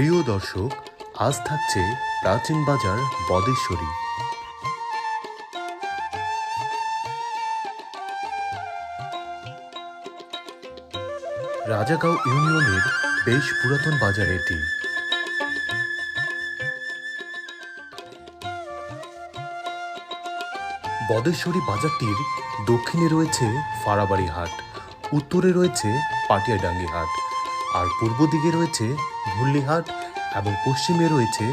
প্রিয় দর্শক, আজ থাকছে প্রাচীন বাজার বদেশ্বরী। রাজাগাঁও ইউনিয়নের বেশ পুরাতন বাজার এটি। বদেশ্বরী বাজারটির দক্ষিণে রয়েছে ফাড়াবাড়ি হাট, উত্তরে রয়েছে পাটিয়াডাঙ্গি হাট। আর পূর্ব দিকে রয়েছে ভুল্লিহাট এবং পশ্চিমে রয়েছে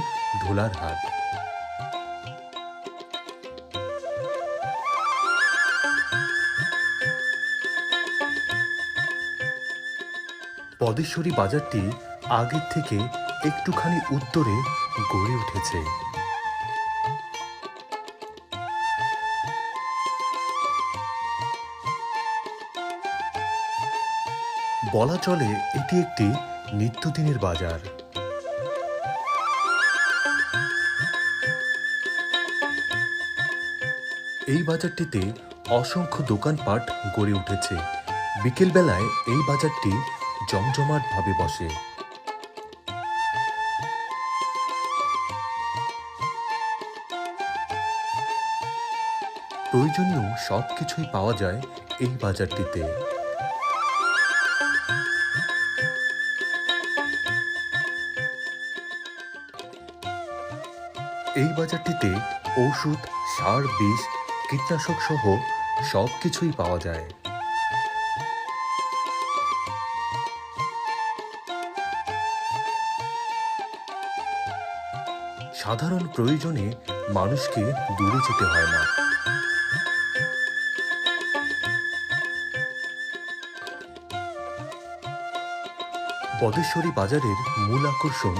ধোলার হাট পদেশ্বরী বাজারটি আগের থেকে একটুখানি উত্তরে গড়ে উঠেছে। বলা চলে, এটি একটি নিত্যদিনের বাজার। এই বাজারটিতে অসংখ্য দোকানপাট গড়ে উঠেছে। বিকেলবেলায় এই বাজারটি জমজমাটভাবে বসে। প্রয়োজনীয় সব কিছুই পাওয়া যায় এই বাজারটিতে। এই বাজারটিতে ওষুধ, সার, বিষ, কীটনাশক সহ সব কিছুই পাওয়া যায়। সাধারণ প্রয়োজনে মানুষকে দূরে যেতে হয় না। বদেশ্বরী বাজারের মূল আকর্ষণ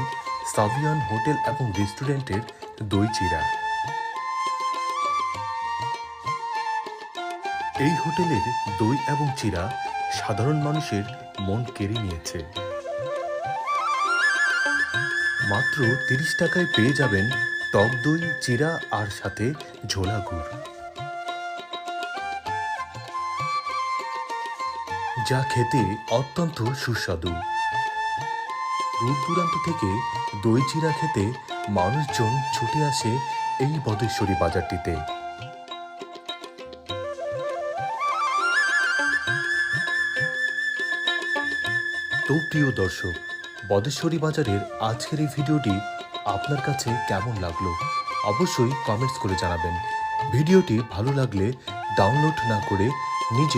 সাভিয়ান হোটেল এবং রেস্টুরেন্টের দই চিরা। এই হোটেলের দই এবং চিরা সাধারণ মানুষের মন কেড়ে নিয়েছে। মাত্র তিরিশ টাকায় পেয়ে যাবেন টক দই, চিরা আর সাথে ঝোলা গুড়। যা খেতে অত্যন্ত সুস্বাদু। দূর দূরান্ত থেকে দই চিরা খেতে মানুষজন ছুটে আসে এই বদেশ্বরী বাজারটিতে। তো প্রিয় দর্শক বদেশ্বরী বাজারের আজকের এই ভিডিওটি আপনার কাছে কেমন লাগল? অবশ্যই কমেন্টস করে জানাবেন। ভিডিওটি ভালো লাগলে ডাউনলোড না করে নিজে